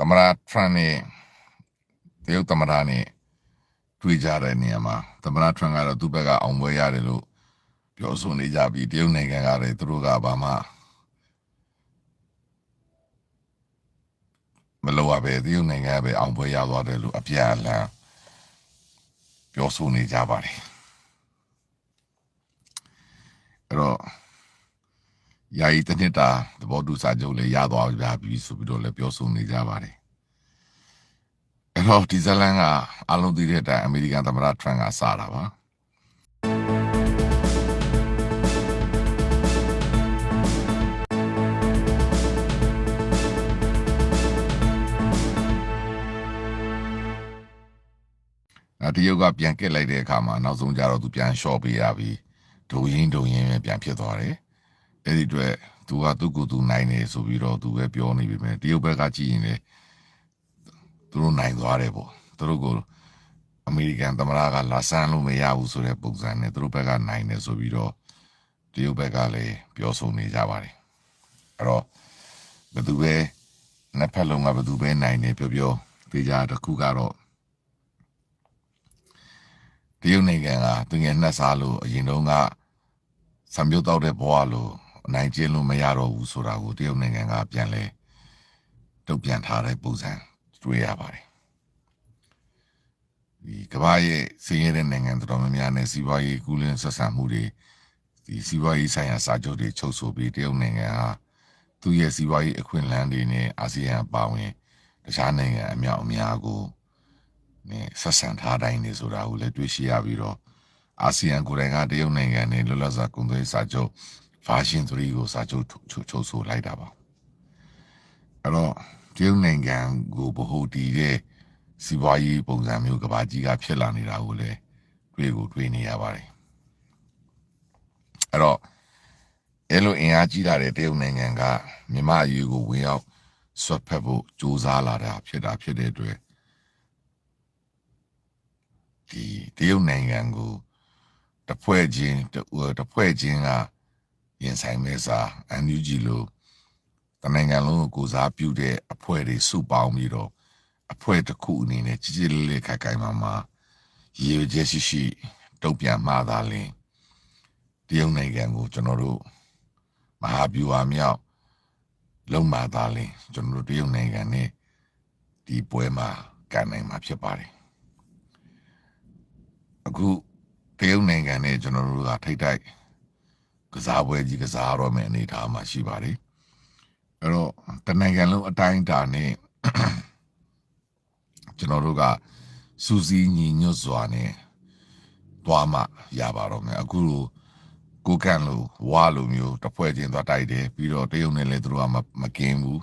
သမရထရန့်နဲ့တရုတ်သမရနဲ့တွေ့ကြတဲ့နေရာမှာသမရထရန့်ကတော့သူ့ဘက်ကအောင်ပွဲရတယ်လို့ပြောဆိုနေကြပြီးတရုတ်နိုင်ငံကလည်းသူတို့ကဘာမှမလိုအပ်ပဲတရုတ်နိုင်ငံကပဲအောင်ပွဲရသွားတယ်လို့အပြန်အလှန်ပြောဆိုနေကြပါတယ်အဲ့တော့ ယာယီတစ်နှစ်တာသဘောတူစာချုပ်လည်းရသွားပြီဆိုပြီးတော့လည်းပြောဆိုနေကြပါတယ်အဲ့တော့ဒီဇလန်ကအလုံးသိတဲ့အတိုင်းအမေရိကန်သမ္မတထရန့်ကစတာပါအတရုတ်ကပြန်ကက်လိုက်တဲ့အခါမှာနောက်ဆုံးကြတော့သူပြန်လျှော့ပေးရပြီးဒုံရင်ဒုံရင်ပဲပြန်ဖြစ်သွားတယ် အဲ့ဒီအတွက်သူကသူ့ကိုယ်သူနိုင်တယ်ဆိုပြီးတော့သူပဲပြောနေပြီမဲ့တရုတ်ဘက်ကကြည့်ရင်လေသူတို့နိုင်သွားတယ်ပေါ့သူတို့ကိုအမေရိကန်သမ္မတကလာဆန်းလို့မရဘူးဆိုတဲ့ပုံစံနဲ့သူတို့ဘက်ကနိုင်တယ်ဆိုပြီးတော့တရုတ်ဘက်ကလည်းပြောဆိုနေကြပါတယ်အဲ့တော့ဘယ်သူပဲနှစ်ဖက်လုံးကဘယ်သူပဲနိုင်တယ်ပြောပြောတေချာတစ်ခုကတော့တရုတ်နိုင်ငံကသူငယ်နှက်စားလို့အရင်တုန်းကစံပြုတ်တော့တဲ့ဘဝလို့ အနိုင်ကျင့်လို့မရတော့ဘူးဆိုတာကိုတရုတ်နိုင်ငံကပြန်လဲတုတ်ပြန်ထားတဲ့ပုံစံတွေ့ရပါတယ်ဒီကမ္ဘာရဲ့စင်းရဲတဲ့နိုင်ငံတော်တော်များများနဲ့စီးပွားရေးကူးလင်းဆက်ဆံမှုတွေဒီစီးပွားရေးဆိုင်ရာစာချုပ်တွေချုပ်ဆိုပြီးတရုတ်နိုင်ငံဟာသူ့ရဲ့စီးပွားရေးအခွင့်အလမ်းတွေနဲ့အာဆီယံအပါအဝင်တခြားနိုင်ငံအများအများကိုနဲ့ဆက်ဆံထားတိုင်းနေဆိုတာကိုလည်းတွေ့ရှိရပြီးတော့အာဆီယံကိုယ်တိုင်ကတရုတ်နိုင်ငံနဲ့လွတ်လပ်စွာကုန်သွယ်စာချုပ် version 3ကိုစာချုပ်ချုပ်ချုပ်ဆိုလိုက်တာပါအဲ့တော့တရုတ်နိုင်ငံကိုဗဟုတည်တဲ့စီးပွားရေးပုံစံမျိုးကဘာကြီးကဖြစ်လာနေတာကိုလည်းတွေ့ကိုတွေ့နေရပါတယ်အဲ့တော့အဲ့လိုအင်အားကြီးလာတဲ့တရုတ်နိုင်ငံကမြန်မာအရေးကိုဝင်ရောက်ဆွတ်ဖက်ဖို့ကြိုးစားလာတာဖြစ်တာဖြစ်တဲ့အတွက်ဒီတရုတ်နိုင်ငံကိုတဖွဲ့ချင်းတဦးတဖွဲ့ချင်းက ရင်ဆိုင်မဲ့စာအန်ယူဂျီလိုတနိုင်ငံလုံးကိုကိုစားပြုတဲ့အဖွဲ့တွေစုပေါင်းပြီးတော့အဖွဲ့တစ်ခုအနေနဲ့ကြီးကြီးလေးလေးခိုင်ခိုင်မာမာရည်ရွယ်ချက်ရှိရှိတုံ့ပြန်မှာသာလင်တရုတ်နိုင်ငံကိုကျွန်တော်တို့မဟာဗျူဟာမြောက်လုံမာသာလင်ကျွန်တော်တို့တရုတ်နိုင်ငံနဲ့ဒီပွဲမှာကန်နိုင်မှာဖြစ်ပါတယ်အခုတရုတ်နိုင်ငံနဲ့ကျွန်တော်တို့ကထိတ်တိုက် ကစားပွဲကြီးကစားရမယ့်အနေအထားမှာရှိပါတယ်အဲ့တော့တနိုင်ငံလုံးအတိုင်းအတာနဲ့ကျွန်တော်တို့ကစူးစီးညီညွတ်စွာနဲ့တွားမှရပါတော့မယ်အခုလိုကိုကန်လိုဝါလိုမျိုးတစ်ဖွဲ့ချင်းသွားတိုက်တယ်ပြီးတော့တရုတ်နဲ့လည်းသူတို့ကမမကင်းဘူး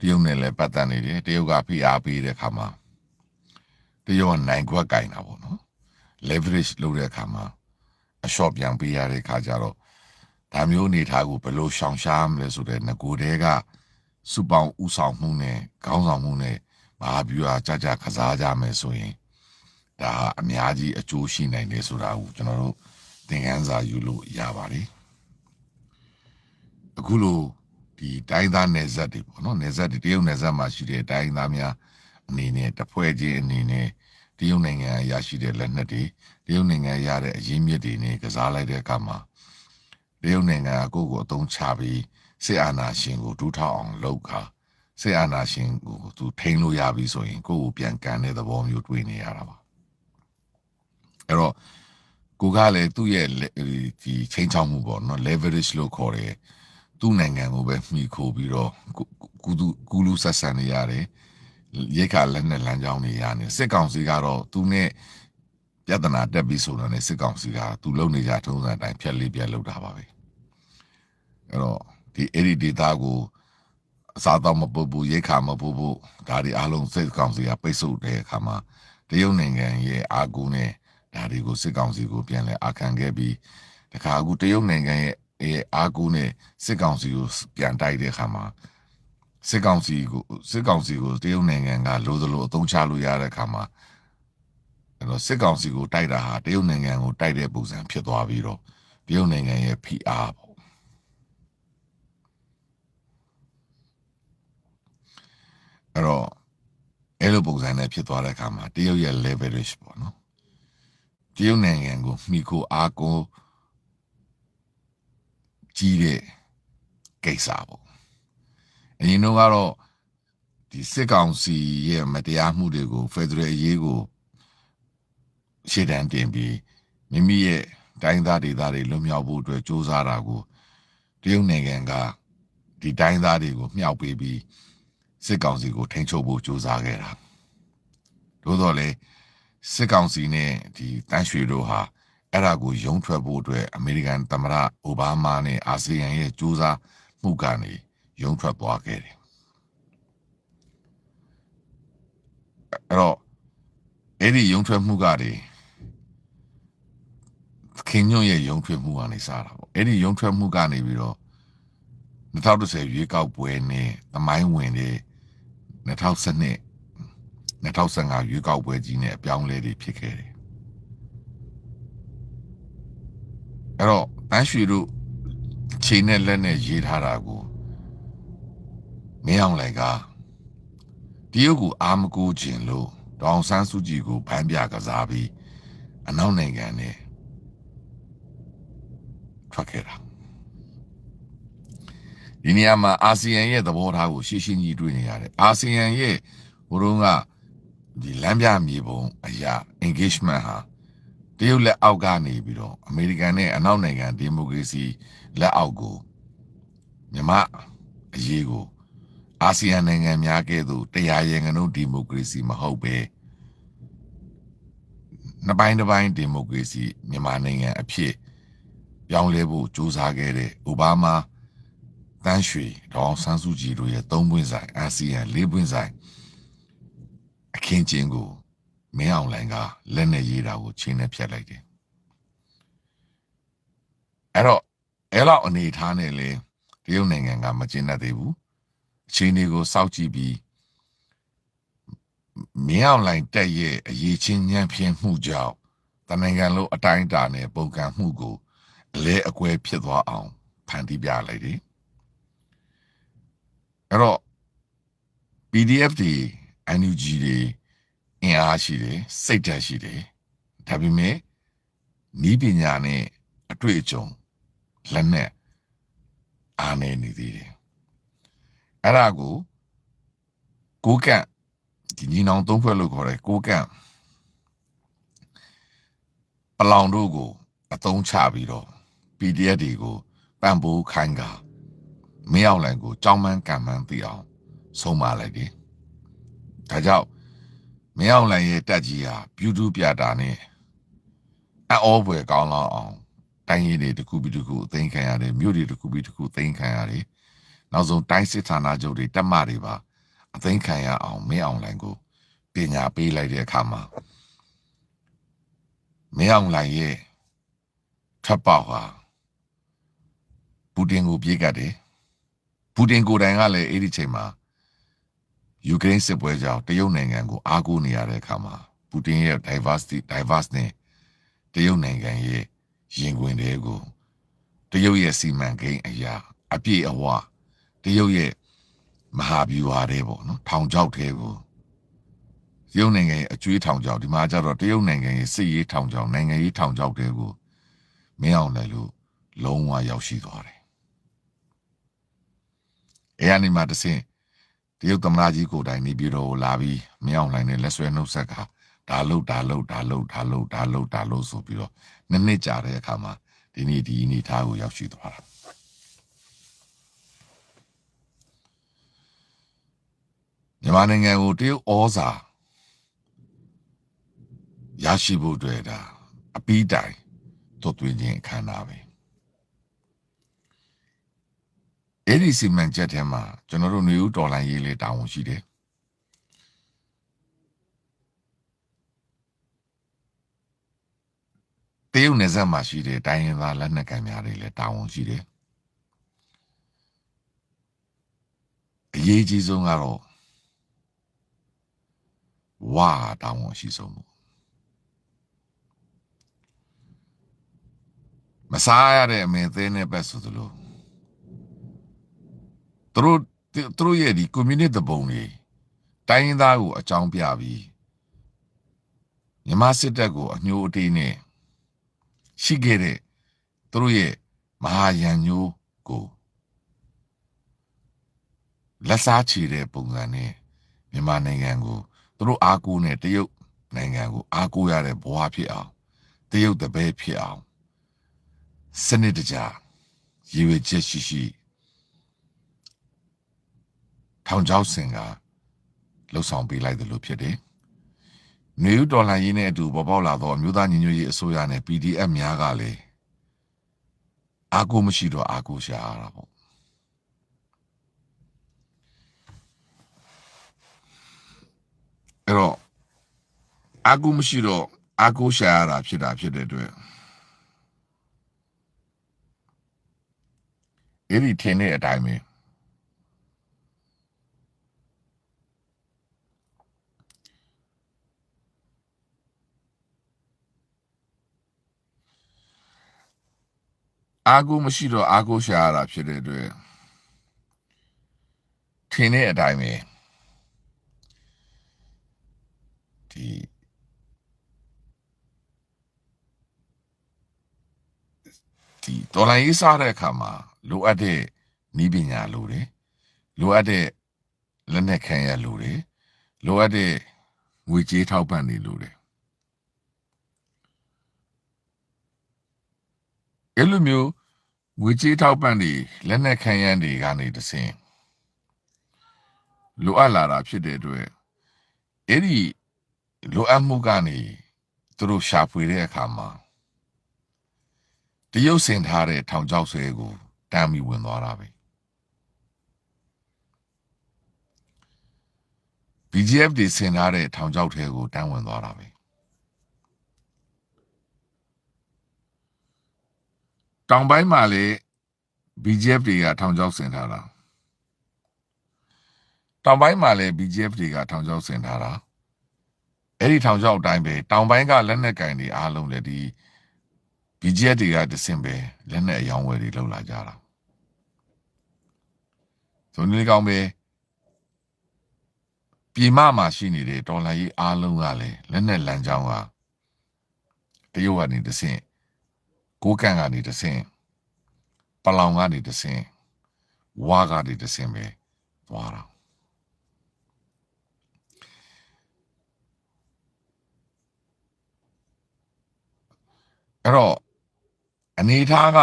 တရုတ်နဲ့လည်းပတ်သက်နေတယ်တရုတ်ကဖိအားပေးတဲ့ခါမှာတရုတ်ကနိုင်ခွက်ကင်တာပေါ့နော် leverage လုပ်တဲ့အခါမှာအလျှော့ပြန်ပေးရတဲ့အခါကျတော့ ဒါမျိုးအနေထားကိုဘယ်လိုရှောင်ရှားမလဲဆိုတဲ့ငကိုတဲကစုပေါင်းဥဆောင်မှုနဲ့ခေါင်းဆောင်မှုနဲ့မဟာဗျူဟာကြကြကစားကြမယ်ဆိုရင်ဒါဟာအများကြီးအကျိုးရှိနိုင်တယ်ဆိုတာကိုကျွန်တော်တို့သင်ခန်းစာယူလို့ရပါတယ်အခုလိုဒီတိုင်းသားနယ်ဇက်တွေပေါ့နော်နယ်ဇက်တွေတရုတ်နယ်ဇက်မှာရှိတဲ့တိုင်းသားများအနေနဲ့တစ်ဖွဲ့ချင်းအနေနဲ့တရုတ်နိုင်ငံရရှိတဲ့လက်နက်တွေတရုတ်နိုင်ငံရတဲ့အရင်းမြစ်တွေနဲ့ကစားလိုက်တဲ့အခါမှာ တရုတ်နိုင်ငံကကိုယ့်ကိုအသုံးချပြီးစစ်အာဏာရှင်ကိုဒူးထောက်အောင်လုပ်ခါစစ်အာဏာရှင်ကိုသူထိန်းလို့ရပြီဆိုရင်ကိုယ့်ကိုပြန်ကန်တဲ့သဘောမျိုးတွေ့နေရတာပါအဲ့တော့ကိုကလည်းသူ့ရဲ့ဒီချင်းချောင်းမှုပေါ့နော် leverage လို့ခေါ်တယ်သူ့နိုင်ငံကိုပဲမှီခိုပြီးတော့ကူကူကူလူဆက်ဆံနေရတယ်ရိတ်ခါလက်နဲ့လမ်းကြောင်းတွေရနေစစ်ကောင်စီကတော့သူနဲ့ ပြဿနာတက်ပြီးဆိုတော့ ਨੇ စစ်ကောင်စီကသူလုံနေကြထုံးစံအတိုင်းဖြက်လေးပြက်လောက်တာပါပဲအဲ့တော့ဒီအဲ့ဒီဒေတာကိုအစားတော့မပုတ်ဘူးရိတ်ခါမပုတ်ဘူးဒါတွေအားလုံးစစ်ကောင်စီကပိတ်ဆို့တဲ့အခါမှာတရုတ်နိုင်ငံရဲ့အာကူနဲ့ဒါတွေကိုစစ်ကောင်စီကိုပြန်လဲအာခံခဲ့ပြီးတခါအခုတရုတ်နိုင်ငံရဲ့ရဲ့အာကူနဲ့စစ်ကောင်စီကိုပြန်တိုက်တဲ့အခါမှာစစ်ကောင်စီကိုစစ်ကောင်စီကိုတရုတ်နိုင်ငံကလိုသလိုအသုံးချလို့ရတဲ့အခါမှာ အဲ့တော့စစ်ကောင်စီကိုတိုက်တာဟာတရုတ်နိုင်ငံကိုတိုက်တဲ့ပုံစံဖြစ်သွားပြီးတော့တရုတ်နိုင်ငံရဲ့ PR ပေါ့အဲ့တော့လိုပုံစံနဲ့ဖြစ်သွားတဲ့အခါမှာတရုတ်ရဲ့ leverage ပေါ့နော်တရုတ်နိုင်ငံကိုမိခိုအားကိုကြီးတဲ့ကိစ္စပေါ့အရင်တော့ကတော့ဒီစစ်ကောင်စီရဲ့မတရားမှုတွေကို Federal အရေးကို ရှေ့တန်းတင်ပြီးမိမိရဲ့တိုင်းသားဒေသတွေလွတ်မြောက်ဖို့အတွက်စူးစမ်းတာကိုတရုတ်နိုင်ငံကဒီတိုင်းသားတွေကိုမြှောက်ပေးပြီးစစ်ကောင်စီကိုထိန်းချုပ်ဖို့စူးစမ်းခဲ့တာသို့တော်လည်းစစ်ကောင်စီနဲ့ဒီတန်းရွှေတို့ဟာအဲ့ဒါကိုရုံးထွက်ဖို့အတွက်အမေရိကန်သမ္မတအိုဘားမားနဲ့အာဆီယံရဲ့စူးစမ်းမှုကနေရုံးထွက်သွားခဲ့တယ်အဲ့တော့အဲ့ဒီရုံထွက်မှုကတွေ ခင်ညွန့်ရဲ့ယုံထွက်မှုကနေစတာပေါ့အဲ့ဒီယုံထွက်မှုကနေပြီးတော့2010ရွေးကောက်ပွဲနဲ့သမိုင်းဝင်တဲ့2012 2015ရွေးကောက်ပွဲကြီးနဲ့အပြောင်းလဲတွေဖြစ်ခဲ့တယ်အဲ့တော့တန်းရွှေတို့ချိန်နဲ့လက်နဲ့ရေးထားတာကိုမင်းအောင်လိုင်ကတရုတ်ကိုအာမကိုခြင်းလို့တောင်ဆန်းစုကြည်ကိုဖမ်းပြကစားပြီးအနောက်နိုင်ငံနဲ့ ထွက်ခဲ့တာဒီနေရာမှာအာဆီယံရဲ့သဘောထားကိုရှင်းရှင်းကြီးတွေ့နေရတယ်အာဆီယံရဲ့ဘုရုံးကဒီလမ်းပြမြေပုံအရာ engagement ဟာတရုတ်လက်အောက်ကနေပြီးတော့အမေရိကန်နဲ့အနောက်နိုင်ငံဒီမိုကရေစီလက်အောက်ကိုမြမအရေးကိုအာဆီယံနိုင်ငံများကဲ့သို့တရားရင်ကနုဒီမိုကရေစီမဟုတ်ပဲနှစ်ပိုင်းတစ်ပိုင်းဒီမိုကရေစီမြန်မာနိုင်ငံအဖြစ် ပြောင်းလဲဖို့ကြိုးစားခဲ့တဲ့အိုဘားမားတန်းရွှေဒေါအောင်ဆန်းစုကြည်တို့ရဲ့သုံးပွင့်ဆိုင်အာဆီယံလေးပွင့်ဆိုင်အခင်းကျင်းကိုမင်းအောင်လိုင်ကလက်နဲ့ရေးတာကိုချင်းနဲ့ဖြတ်လိုက်တယ်အဲ့တော့အဲ့လောက်အနေထားနဲ့လေတရုတ်နိုင်ငံကမကျင်းတတ်သေးဘူးအချိန်တွေကိုစောင့်ကြည့်ပြီးမင်းအောင်လိုင်တက်ရဲ့အရေးချင်းညံ့ဖျင်းမှုကြောင့်တနိုင်ငံလုံးအတိုင်းအတာနဲ့ပုံကံမှုကိုအ လဲအကွဲဖြစ်သွားအောင်ဖန်တီးပြလိုက်တယ်အဲ့တော့ PDF တွေ NUG တွေအင်အားရှိတယ်စိတ်ဓာတ်ရှိတယ်ဒါပေမဲ့ဤပညာနဲ့အတွေ့အကြုံလက်နဲ့အားနေနေသေးတယ်အဲ့ဒါကိုကိုကန့်ဒီညီနောင်သုံးဖွဲ့လို့ခေါ်တယ်ကိုကန့်ပလောင်တို့ကိုအသုံးချပြီးတော့ PDF တွေကိုပံ့ပိုးခိုင်းကမင်းအောင်လိုင်ကိုကြောင်းမန်းကံမန်းသိအောင်ဆုံးမလိုက်တယ်ဒါကြောင့်မင်းအောင်လိုင်ရဲ့တက်ကြီးဟာပြူတူးပြတာနဲ့အအောပွဲကောင်းလောက်အောင်တိုင်းရင်းတွေတစ်ခုပြီးတစ်ခုအသိမ်းခံရတယ်မြို့တွေတစ်ခုပြီးတစ်ခုသိမ်းခံရတယ်နောက်ဆုံးတိုင်းစစ်ဌာနချုပ်တွေတက်မတွေပါအသိမ်းခံရအောင်မင်းအောင်လိုင်ကိုပညာပေးလိုက်တဲ့အခါမှာမင်းအောင်လိုင်ရဲ့ထပ်ပေါက်ဟာ ပူတင်ကိုပြေးကတ်တယ်ပူတင်ကိုယ်တိုင်ကလည်းအဲ့ဒီချိန်မှာယူကရိန်းစစ်ပွဲကြောင့်တရုတ်နိုင်ငံကိုအားကိုးနေရတဲ့အခါမှာပူတင်ရဲ့ diversity diverse နဲ့တရုတ်နိုင်ငံရဲ့ရင်ခွင်တွေကိုတရုတ်ရဲ့စီမံကိန်းအရာအပြည့်အဝတရုတ်ရဲ့မဟာဗျူဟာတွေပေါ့နော်ထောင်ချောက်တွေကိုတရုတ်နိုင်ငံရဲ့အကျွေးထောင်ချောက်ဒီမှာကျတော့တရုတ်နိုင်ငံရဲ့စစ်ရေးထောင်ချောက်နိုင်ငံရေးထောင်ချောက်တွေကိုမင်းအောင်လည်းလို့လုံးဝရောက်ရှိသွားတယ် အဲအနေမှာတဆင့်တရုတ်သမ္မတကြီးကိုယ်တိုင်နေပြည်တော်ကိုလာပြီးမင်းအောင်လှိုင်နဲ့လက်ဆွဲနှုတ်ဆက်ကဒါလို့ဒါလို့ဒါလို့ဒါလို့ဒါလို့ဒါလို့ဆိုပြီးတော့နှစ်နှစ်ကြာတဲ့အခါမှာဒီနေ့ဒီအနေထားကိုရောက်ရှိသွားတာမြန်မာနိုင်ငံကိုတရုတ်ဩဇာရရှိဖို့အတွက်ဒါအပီးတိုင်သွတ်သွင်းခြင်းအခမ်းအနားပဲ အဲ့ဒီစီမံချက်ထဲမှာကျွန်တော်တို့နေဦးတော်လိုင်းရေးလေးတာဝန်ရှိတယ်တရုတ်နယ်စပ်မှာရှိတဲ့တိုင်းရင်းသားလက်နက်ကိုင်များတွေလည်းတာဝန်ရှိတယ်အရေးကြီးဆုံးကတော့ဝါတာဝန်ရှိဆုံးပေါ့မစားရတဲ့အမေသေးနဲ့ပဲဆိုသလို သူတို့သူတို့ရဲ့ဒီ community ပုံတွေတတိုင်းရင်းသားကိုအကြောင်းပြပြီးမြန်မာစစ်တပ်ကိုအညှိုးအတေးနဲ့ရှိခဲ့တဲ့သူတို့ရဲ့မဟာရန်ညိုးကိုလက်စားချေတဲ့ပုံစံနဲ့မြန်မာနိုင်ငံကိုသူတို့အားကိုးနဲ့တရုတ်နိုင်ငံကိုအားကိုးရတဲ့ဘဝဖြစ်အောင်တရုတ်တပည့်ဖြစ်အောင်စနစ်တကျရည်ရွယ်ချက်ရှိရှိ ထောင်ချောက်စင်ကလှုပ်ဆောင်ပေးလိုက်တယ်လို့ဖြစ်တယ်။နေဦးဒေါ်လာရင်းနဲ့အတူပေါ်ပေါက်လာသောအမျိုးသားညီညွတ်ရေးအစိုးရနဲ့ PDF များကလည်းအာကိုမရှိတော့အာကိုရှာရတာပေါ့အဲ့တော့အာကိုမရှိတော့အာကိုရှာရတာဖြစ်တာဖြစ်တဲ့အတွက်အဲ့ဒီထင်တဲ့အတိုင်းပဲ အာကိုမရှိတော့အာကိုရှာရတာဖြစ်တဲ့အတွက်ထင်တဲ့အတိုင်းပဲဒီဒီတော်လိုင်းရေးစားတဲ့အခါမှာလိုအပ်တဲ့ဤပညာလိုတယ်လိုအပ်တဲ့လက်နက်ခဲယမ်းလိုတယ်လိုအပ်တဲ့ငွေကြေးထောက်ပံ့နေလိုတယ် အဲ့လိုမျိုးငွေကြေးထောက်ပံ့နေလက်နက်ခဲယမ်းတွေကနေတဆင်လိုအပ်လာတာဖြစ်တဲ့အတွက်အဲ့ဒီလိုအပ်မှုကနေသူတို့ရှာဖွေတဲ့အခါမှာတရုတ်စင်ထားတဲ့ထောင်ချောက်ဆွဲကိုတမ်းပြီးဝင်သွားတာပဲ BGF တွေဆင်ထားတဲ့ထောင်ချောက်ထဲကိုတန်းဝင်သွားတာပဲ တောင်ပိုင်းမှာလေ BGF တွေကထောင်ချောက်ဆင်ထားတာတောင်ပိုင်းမှာလေ BGF တွေကထောင်ချောက်ဆင်ထားတာအဲ့ဒီထောင်ချောက်အတိုင်းပဲတောင်ပိုင်းကလက်နက်ကင်တွေအားလုံးလည်းဒီ BGF တွေကတဆင့်ပဲလက်နက်အယောင်းဝယ်တွေလောက်လာကြတာဆိုနေကောင်းပဲပြည်မမှာရှိနေတဲ့ဒေါ်လာကြီးအားလုံးကလည်းလက်နက်လမ်းကြောင်းကတရုတ်ကနေတဆင့် ကိုးကန်ကနေတဆင့်ပလောင်ကနေတဆင့်ဝါကနေတဆင့်ပဲသွားတာအဲ့တော့အနေထားက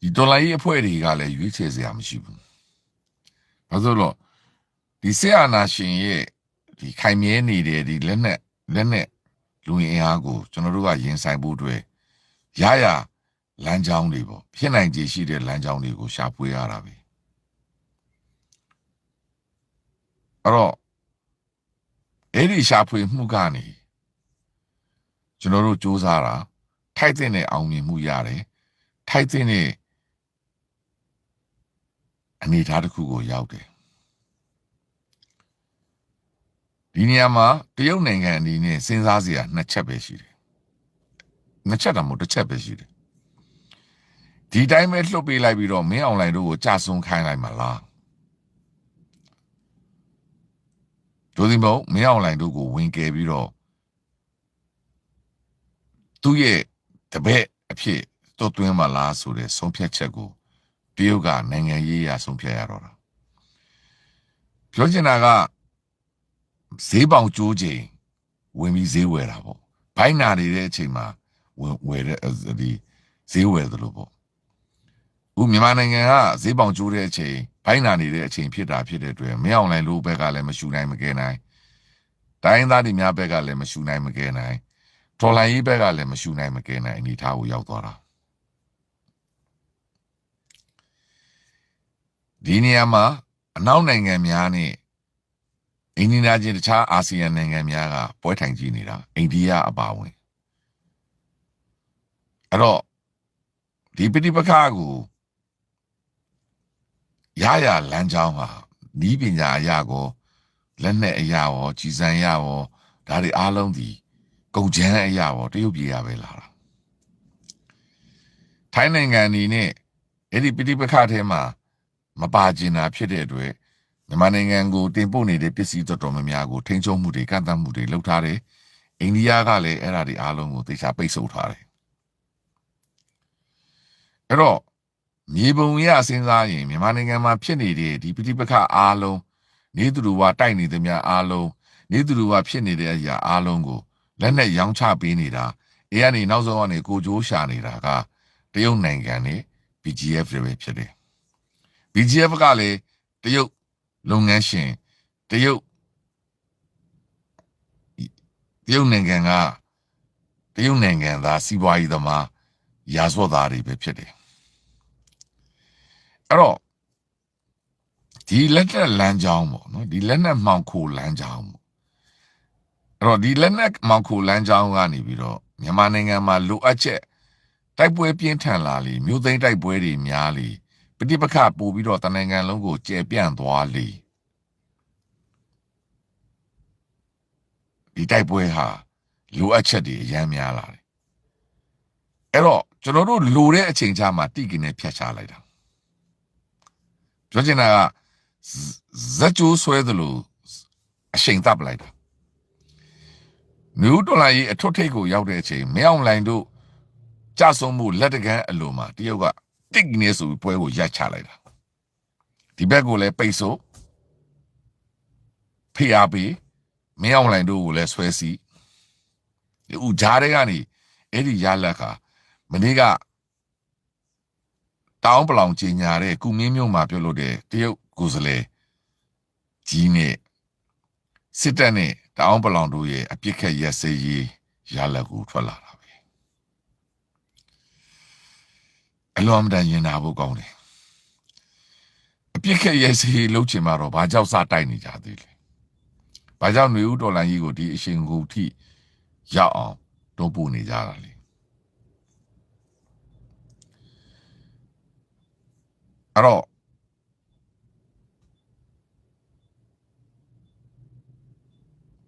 ဒီဒေါ်လာကြီးအဖွဲ့တွေကလည်းရွေးချယ်စရာမရှိဘူး။ဘာလို့လဲဒီဆေးအာနာရှင်ရဲ့ဒီခိုင်မြဲနေတဲ့ဒီလက်နဲ့လက်နဲ့ လူရင်အားကိုကျွန်တော်တို့ကရင်ဆိုင်ဖို့အတွက်ရရလမ်းကြောင်းတွေပေါ့ဖြစ်နိုင်ခြေရှိတဲ့လမ်းကြောင်းတွေကိုရှာဖွေရတာပဲအဲ့တော့အဲ့ဒီရှာဖွေမှုကနေကျွန်တော်တို့စူးစမ်းတာထိုက်တဲ့အောင်မြင်မှုရတယ်ထိုက်တဲ့အနေအထားတစ်ခုကိုရောက်တယ် ဒီနေရာမှာတရုတ်နိုင်ငံအနေနဲ့စဉ်းစားစရာနှစ်ချက်ပဲရှိတယ်နှစ်ချက်တော့မဟုတ်တစ်ချက်ပဲရှိတယ်ဒီတိုင်းပဲလှုပ်ပေးလိုက်ပြီးတော့မင်းအွန်လိုင်းတို့ကိုကြာဆုံးခိုင်းလိုက်မှာလားဒိုဒီမို့မင်းအွန်လိုင်းတို့ကိုဝင်ကယ်ပြီးတော့သူ့ရဲ့တပည့်အဖြစ်တွတ်သွင်းမလားဆိုတဲ့ဆုံးဖြတ်ချက်ကိုတရုတ်ကနိုင်ငံရေးအရဆုံးဖြတ်ရတော့တာပြောချင်တာက ဈေးပေါင်ကျိုးချိန်ဝင်ပြီးဈေးဝယ်တာပေါ့ဘိုင်းနာနေတဲ့အချိန်မှာဝင်ဝယ်တဲ့ဒီဈေးဝယ်သလိုပေါ့ဥမြန်မာနိုင်ငံကဈေးပေါင်ကျိုးတဲ့အချိန်ဘိုင်းနာနေတဲ့အချိန်ဖြစ်တာဖြစ်တဲ့အတွက်မင်းအောင်လိုင်းလို့ဘက်ကလည်းမရှူနိုင်မကဲနိုင်တိုင်းသားတွေများဘက်ကလည်းမရှူနိုင်မကဲနိုင်ဒေါ်လာရေးဘက်ကလည်းမရှူနိုင်မကဲနိုင်အနေထားကိုရောက်သွားတာဒီနေရာမှာအနောက်နိုင်ငံများနဲ့ အိန္ဒိယချင်းတခြားအာဆီယံနိုင်ငံများကပွဲထိုင်ကြည့်နေတာအိန္ဒိယအပါဝင်အဲ့တော့ဒီပဋိပက္ခကိုရရလမ်းကြောင်းဟာဤပညာအရာကိုလက်နဲ့အရာရောကြီးစံရရောဒါတွေအားလုံးဒီကုန်ချမ်းအရာရောတရုတ်ပြည်ရပဲလာတာထိုင်းနိုင်ငံအနေနဲ့အဲ့ဒီပဋိပက္ခထဲမှာမပါကျင်တာဖြစ်တဲ့အတွက် မြန်မာနိုင်ငံကိုတင်ပို့နေတဲ့ပစ္စည်းတော်တော်များများကိုထိန်းချုပ်မှုတွေကန့်သတ်မှုတွေလုပ်ထားတယ်အိန္ဒိယကလည်းအဲ့ဒါတွေအားလုံးကိုသေချာပိတ်ဆို့ထားတယ်အဲ့တော့မြေပုံရစဉ်းစားရင်မြန်မာနိုင်ငံမှာဖြစ်နေတဲ့ဒီပဋိပက္ခအားလုံးနေသူတို့ကတိုက်နေသမျှအားလုံးနေသူတို့ကဖြစ်နေတဲ့အရာအားလုံးကိုလက်နဲ့ရောင်းချပေးနေတာအေးကနေနောက်ဆုံးကနေကိုကြိုးရှာနေတာကတရုတ်နိုင်ငံနဲ့ BGF တွေပဲဖြစ်တယ် BGF ကလည်းတရုတ် လုပ်ငန်းရှင်တရုတ်တရုတ်နိုင်ငံကတရုတ်နိုင်ငံသားစီးပွားရေးသမားရာဇဝတ်သားတွေပဲဖြစ်တယ်အဲ့တော့ဒီလက်နက်လမ်းကြောင်းပေါ့နော်ဒီလက်နက်မှောင်ခိုလမ်းကြောင်းပေါ့အဲ့တော့ဒီလက်နက်မှောင်ခိုလမ်းကြောင်းကနေပြီးတော့မြန်မာနိုင်ငံမှာလိုအပ်ချက်တိုက်ပွဲပြင်းထန်လာလေမြို့သိမ်းတိုက်ပွဲတွေများလေ ပဋိပက္ခပို့ပြီးတော့တနိုင်ငံလုံးကိုကျယ်ပြန့်သွားလေဒီတိုက်ပွဲဟာလိုအပ်ချက်တွေအများများလာတယ်အဲ့တော့ကျွန်တော်တို့လိုတဲ့အချိန်ကြာမှာတိကိနဲ့ဖြတ်ချလိုက်တာပြောချင်တာကဇက်ကျိုးဆွဲသလိုအချိန်တပ်လိုက်တာနယူးဒေါ်လာကြီးအထွတ်ထိပ်ကိုရောက်တဲ့အချိန်မင်းအောင်လိုင်တို့ကြဆုံးမှုလက်တကမ်းအလိုမှာတရုတ်က တိတ်နေဆိုပြီးပွဲကိုရိုက်ချလိုက်တာဒီဘက်ကိုလည်းပိတ်ဆို့ဖိအားပေးမင်းအောင်လိုင်တို့ကိုလည်းဆွဲစီဒီဦးဂျားတွေကနေအဲ့ဒီရလက်ကမနေ့ကတောင်းပလောင်ကြီးညာတဲ့ကုမင်းမျိုးမှာပြုတ်လို့တဲ့တရုတ်ကိုယ်စားလှယ်ကြီးနဲ့စစ်တပ်နဲ့တောင်းပလောင်တို့ရဲ့အပြစ်ခက်ရက်စဲရေးရလက်ကိုထွက်လာတာပဲ အလွန်အမတန်ရင်နာဖို့ကောင်းတယ်အပြစ်ခက်ရက်စဲရေးလုပ်ချင်မှတော့ဘာကြောက်စတိုက်နေကြသေးလဲဘာကြောင့်ຫນွေဦးတော်လိုင်းကြီးကိုဒီအရှင်ကိုထိရောက်အောင်တွန်းပို့နေကြတာလေအဲ့တော့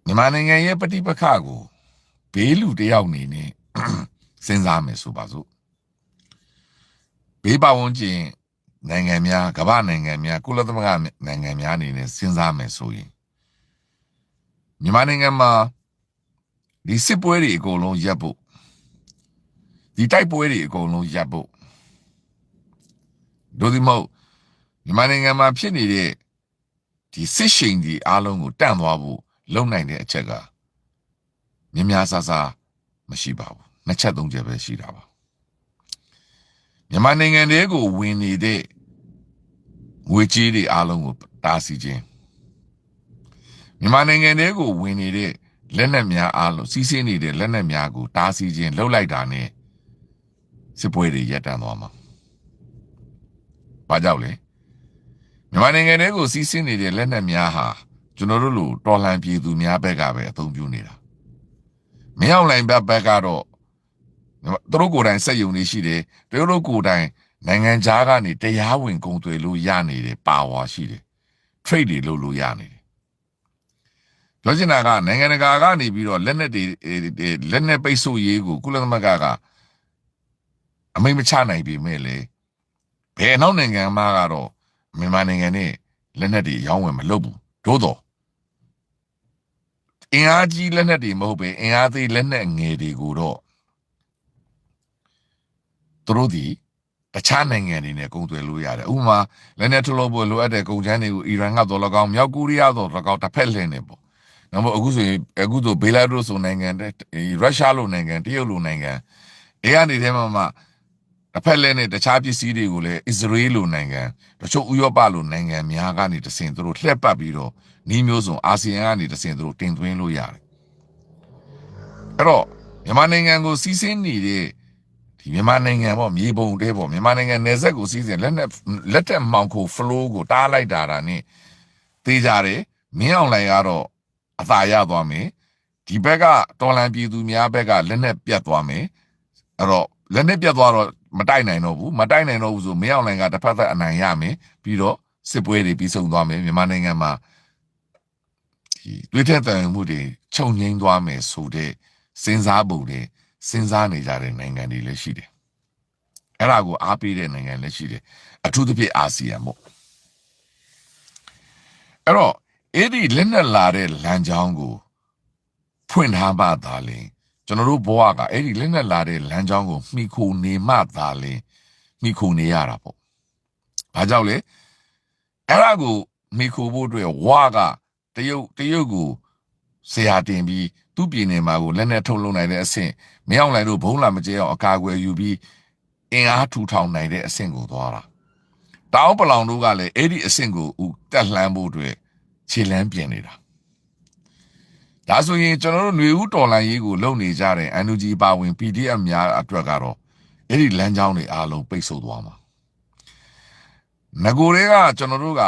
မြန်မာနိုင်ငံရဲ့ပဋိပက္ခကိုဘေးလူတစ်ယောက်အနေနဲ့စဉ်းစားမယ်ဆိုပါစို့ ဘေးပဝန်းကျင်နိုင်ငံများကမ္ဘာနိုင်ငံများကုလသမဂ္ဂနိုင်ငံများအနေနဲ့စဉ်းစားမယ်ဆိုရင်မြန်မာနိုင်ငံမှာဒီစစ်ပွဲတွေအကုန်လုံးရပ်ဖို့ဒီတိုက်ပွဲတွေအကုန်လုံးရပ်ဖို့ဒိုဒီမို့မြန်မာနိုင်ငံမှာဖြစ်နေတဲ့ဒီစစ်ရှိန်ဒီအားလုံးကိုတန့်သွားဖို့လုံနိုင်တဲ့အချက်ကမြများဆဆမရှိပါဘူးနှစ်ချက်သုံးချက်ပဲရှိတာပါ မြန်မာနိုင်ငံတဲကိုဝင်နေတဲ့ငွေကြေးတွေအားလုံးကိုတားဆီးခြင်းမြန်မာနိုင်ငံတဲကိုဝင်နေတဲ့လက်နက်များအားလုံးစီးဆင်းနေတဲ့လက်နက်များကိုတားဆီးခြင်းလှုပ်လိုက်တာနဲ့စစ်ပွဲတွေရပ်တန့်သွားမှာ။ဘာကြောင့်လဲမြန်မာနိုင်ငံတဲကိုစီးဆင်းနေတဲ့လက်နက်များဟာကျွန်တော်တို့လိုတော်လှန်ပြည်သူများဘက်ကပဲအသုံးပြုနေတာ။မင်းအောင်လိုင်ဘက်ဘက်ကတော့ သူတို့ကိုယ်တိုင်စက်ယုံနေရှိတယ်။သူတို့ကိုယ်တိုင်နိုင်ငံခြားကနေတရားဝင်ကုန်သွယ်လို့ရနေတယ်ပါဝါရှိတယ်။ trade တွေလုပ်လို့ရနေတယ်။ပြောချင်တာကနိုင်ငံတကာကနေပြီးတော့လက်နက်တွေလက်နက်ပိတ်ဆို့ရေးကိုကုလသမဂ္ဂကအမိန့်မချနိုင်ပေမဲ့လေဘယ်နောက်နိုင်ငံမှကတော့မြန်မာနိုင်ငံနဲ့လက်နက်တွေရောင်းဝယ်မလုပ်ဘူးသို့တော့အင်အားကြီးလက်နက်တွေမဟုတ်ပဲအင်အားသေးလက်နက်ငယ်တွေကိုတော့ သူတို့ဒီတခြားနိုင်ငံတွေနဲ့ကုန်သွယ်လို့ရတယ်ဥပမာလက်နက်ထုတ်လုပ်ဖို့လိုအပ်တဲ့ကုန်ချမ်းတွေကိုအီရန်ကတော့၎င်းမြောက်ကိုရီးယားတော့၎င်းတစ်ဖက်လှည့်နေပေါ့နောက်မအခုဆိုရင်အခုဆိုဘေလာရုစ်ဆိုနိုင်ငံရုရှားလိုနိုင်ငံတရုတ်လိုနိုင်ငံအဲကနေထဲမှာမှတစ်ဖက်လဲနဲ့တခြားပစ္စည်းတွေကိုလည်းအစ္စရေးလိုနိုင်ငံတချို့ဥရောပလိုနိုင်ငံများကနေတဆင်သူတို့လှည့်ပတ်ပြီးတော့နီးမျိုးစုံအာဆီယံကနေတဆင်သူတို့တင်သွင်းလို့ရတယ်အဲ့တော့မြန်မာနိုင်ငံကိုစီးဆင်းနေတဲ့ ဒီမြန်မာနိုင်ငံပေါ့မြေပုံတဲပေါ့မြန်မာနိုင်ငံနယ်စပ်ကိုစီးဆင်းလက်နဲ့လက်တက်မှောင်ခို flow ကိုတားလိုက်တာဒါနဲ့တေးကြတယ်မင်းအောင်လိုင်ကတော့အသာရသွားမယ်ဒီဘက်ကတော်လန်ပြည်သူများဘက်ကလက်နဲ့ပြတ်သွားမယ်အဲ့တော့လက်နဲ့ပြတ်သွားတော့မတိုက်နိုင်တော့ဘူးမတိုက်နိုင်တော့ဘူးဆိုမင်းအောင်လိုင်ကတစ်ဖက်သက်အနိုင်ရမယ်ပြီးတော့စစ်ပွဲတွေပြီးဆုံးသွားမယ်မြန်မာနိုင်ငံမှာဒီတွေးထက်တန်မှုတွေခြုံငိမ့်သွားမယ်ဆိုတဲ့စဉ်းစားပုံတွေ စဉ်းစားနေကြတဲ့နိုင်ငံတွေလည်းရှိတယ်အဲ့ဒါကိုအားပေးတဲ့နိုင်ငံလည်းရှိတယ်အထူးသဖြင့်အာဆီယံပေါ့အဲ့တော့အဲ့ဒီလက်နဲ့လာတဲ့လမ်းကြောင်းကိုဖွင့်ထားမှသာလင်ကျွန်တော်တို့ဘဝကအဲ့ဒီလက်နဲ့လာတဲ့လမ်းကြောင်းကိုမှီခိုနေမှသာလင်မှီခိုနေရတာပေါ့။ဘာကြောင့်လဲအဲ့ဒါကိုမှီခိုဖို့အတွက်ဝါကတရုတ်တရုတ်ကို ဆရာတင်ပြီးသူ့ပြည်နယ်မှာကိုလက်နဲ့ထုတ်လုပ်နိုင်တဲ့အဆင့်မရောက်နိုင်လို့ဘုံလာမကျဲအောင်အကာအကွယ်ယူပြီးအင်အားထူထောင်နိုင်တဲ့အဆင့်ကိုသွားတာ။တောင်းပလောင်တို့ကလည်းအဲ့ဒီအဆင့်ကိုဥတက်လှမ်းဖို့အတွက်ခြေလမ်းပြင်နေတာ။ဒါဆိုရင်ကျွန်တော်တို့ຫນွေဦးတော်လိုင်းရေးကိုလုံနေကြတဲ့ NUG ပါဝင် PDF များအတွက်ကတော့အဲ့ဒီလမ်းကြောင်းတွေအားလုံးပိတ်ဆို့သွားမှာ။ငကိုတွေကကျွန်တော်တို့က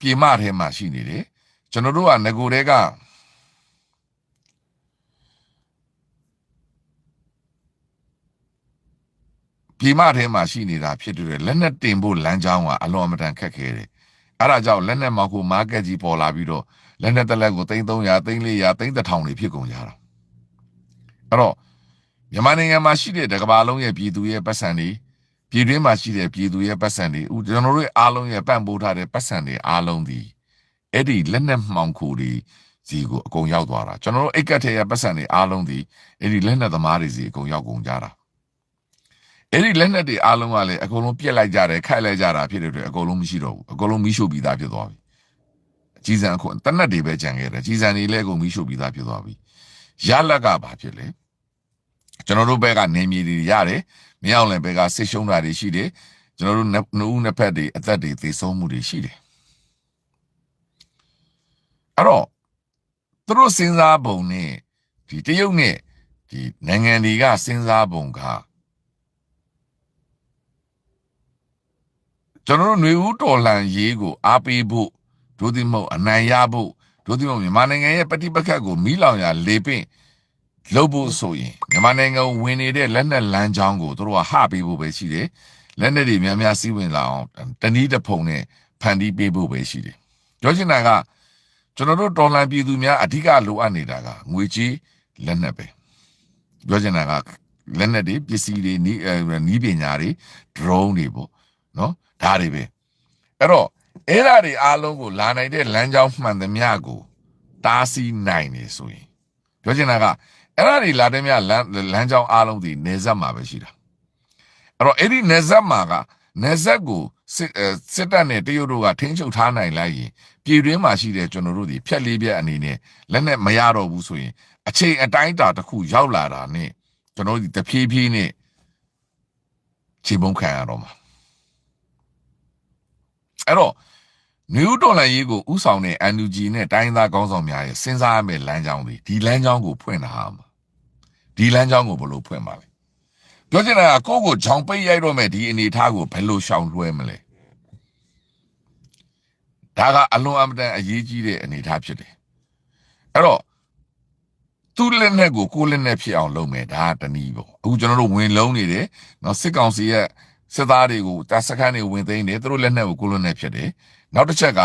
ပြေမထဲမှာရှိနေတယ်။ကျွန်တော်တို့ကငကိုတွေက ပြေမထဲမှာရှိနေတာဖြစ်တဲ့လက်နက်တင်ဖို့လမ်းကြောင်းကအလွန်အမတန်ခက်ခဲတယ်။အဲဒါကြောင့်လက်နက်မောက်ကိုမားကက်ကြီးပေါ်လာပြီးတော့လက်နက်တစ်လက်ကို3300 3400 3000တွေဖြစ်ကုန်ကြတာ။အဲ့တော့မြန်မာနိုင်ငံမှာရှိတဲ့တကဘာလုံးရဲ့ပြည်သူရဲ့ပတ်စံတွေပြည်တွင်းမှာရှိတဲ့ပြည်သူရဲ့ပတ်စံတွေဥကျွန်တော်တို့အားလုံးရဲ့ပံ့ပိုးထားတဲ့ပတ်စံတွေအားလုံးဒီအဲ့ဒီလက်နက်မှောင်ခိုတွေစီကိုအကုန်ရောက်သွားတာကျွန်တော်တို့အိတ်ကတ်ထဲရဲ့ပတ်စံတွေအားလုံးဒီအဲ့ဒီလက်နက်သမားတွေစီအကုန်ရောက်ကုန်ကြတာ အဲ့ဒီလက်နက်တွေအားလုံးကလည်းအကုန်လုံးပြက်လိုက်ကြတယ်ခိုက်လိုက်ကြတာဖြစ်တဲ့အတွက်အကုန်လုံးမရှိတော့ဘူးအကုန်လုံးမီးရှို့ပြီးသားဖြစ်သွားပြီအကြီးစံအခုတနက်တွေပဲကြံခဲ့တယ်ကြီးစံတွေလည်းအကုန်မီးရှို့ပြီးသားဖြစ်သွားပြီရလက်ကဘာဖြစ်လဲကျွန်တော်တို့ဘက်ကနေမြေတွေရတယ်မရောက်လည်းဘက်ကဆစ်ရှုံးတာတွေရှိတယ်ကျွန်တော်တို့နှစ်ဦးနှစ်ဖက်တွေအသက်တွေသေဆုံးမှုတွေရှိတယ်အဲ့တော့သူတို့စဉ်းစားပုံနဲ့ဒီတရုတ်နဲ့ဒီနိုင်ငံတွေကစဉ်းစားပုံက ကျွန်တော်တို့ຫນွေဦးတော်လှန်ရေးကိုအားပေးဖို့ဒုတိမဟုတ်အနိုင်ရဖို့ဒုတိမဟုတ်မြန်မာနိုင်ငံရဲ့ပဋိပက္ခကိုမီးလောင်ရာလေပင့်လုပ်ဖို့ဆိုရင်မြန်မာနိုင်ငံဝင်နေတဲ့လက်နက်လမ်းကြောင်းကိုတို့ကဟပေးဖို့ပဲရှိတယ်လက်နက်တွေများများစီးဝင်လာအောင်တနည်းတစ်ဖုံနဲ့ဖန်တီးပေးဖို့ပဲရှိတယ်ပြောချင်တာကကျွန်တော်တို့တော်လှန်ပြည်သူများအဓိကလိုအပ်နေတာကငွေကြီးလက်နက်ပဲပြောချင်တာကလက်နက်တွေပစ္စည်းတွေနီးနီးပညာတွေ drone တွေပေါ့နော် ဒါတွေပဲအဲ့တော့အဲ့ဓာတွေအားလုံးကိုလာနိုင်တဲ့လမ်းကြောင်းမှန်သမျှကိုတားဆီးနိုင်နေဆိုရင်ပြောချင်တာကအဲ့ဓာတွေလာတဲ့မြလမ်းလမ်းကြောင်းအားလုံးဒီနေဆက်မှာပဲရှိတာအဲ့တော့အဲ့ဒီနေဆက်မှာကနေဆက်ကိုစစ်စစ်တပ်နဲ့တရုတ်တို့ကထိန်းချုပ်ထားနိုင်လိုက်ရင်ပြည်တွင်းမှာရှိတဲ့ကျွန်တော်တို့ဒီဖြက်လေးပြက်အနေနဲ့လက်နဲ့မရတော့ဘူးဆိုရင်အချိန်အတိုင်းအတာတစ်ခုရောက်လာတာနဲ့ကျွန်တော်တို့ဒီတဖြည်းဖြည်းနဲ့ခြေပုံးခံရတော့မှာ အဲ့တော့နယူးဒေါ်လာရေးကိုဥဆောင်တဲ့ NUG နဲ့တိုင်းသားကောင်းဆောင်များရဲ့စဉ်းစားရမယ့်လမ်းကြောင်းတွေဒီလမ်းကြောင်းကိုဖွင့်တာမှာဒီလမ်းကြောင်းကိုဘယ်လိုဖွင့်ပါလဲပြောချင်တာကကိုယ့်ကိုဂျောင်ပိတ်ရိုက်တော့မယ်ဒီအနေအထားကိုဘယ်လိုရှောင်လွှဲမလဲဒါကအလွန်အမတန်အရေးကြီးတဲ့အနေအထားဖြစ်တယ်အဲ့တော့သူ့လက်နဲ့ကိုကိုယ်လက်နဲ့ဖြစ်အောင်လုပ်မယ်ဒါကတနည်းပေါ့အခုကျွန်တော်တို့ဝင်လုံးနေတယ်နော်စစ်ကောင်စီရဲ့ စစ်သားတွေကိုတပ်စခန်းတွေဝင်သိမ်းတယ်သူတို့လက်နက်ကိုကိုလိုနဲ့ဖြစ်တယ်နောက်တစ်ချက်က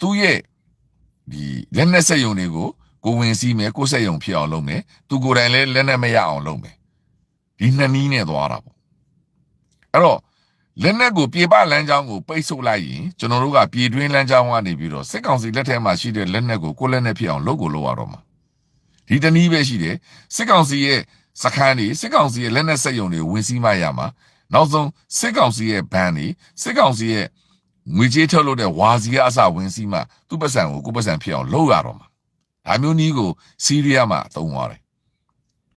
သူ့ရဲ့ဒီလက်နက်စက်ယုံတွေကိုကိုဝင်စီးမယ်ကိုစက်ယုံဖြစ်အောင်လုပ်မယ်သူကိုယ်တိုင်လည်းလက်နက်မရအောင်လုပ်မယ်ဒီနှစ်နည်းနဲ့သွားတာပေါ့အဲ့တော့လက်နက်ကိုပြေပလမ်းကြောင်းကိုပိတ်ဆို့လိုက်ရင်ကျွန်တော်တို့ကပြည်တွင်းလမ်းကြောင်းကနေပြီးတော့စစ်ကောင်စီလက်ထဲမှာရှိတဲ့လက်နက်ကိုကိုလက်နက်ဖြစ်အောင်လုပ်ကိုလုပ်ရတော့မှာဒီတနည်းပဲရှိတယ်စစ်ကောင်စီရဲ့စခန်းတွေစစ်ကောင်စီရဲ့လက်နက်စက်ယုံတွေဝင်စီးမှရမှာ နောက်ဆုံးစစ်ကောင်စီရဲ့ဘန်တွေစစ်ကောင်စီရဲ့ငွေကြေးထုတ်လို့တဲ့ဝါစီကအစဝင်စီးမှသူ့ပတ်စံကိုကိုပတ်စံဖြစ်အောင်လုပ်ရတော့မှာဒါမျိုးနည်းကိုစီးရီးယားမှာသုံးသွားတယ်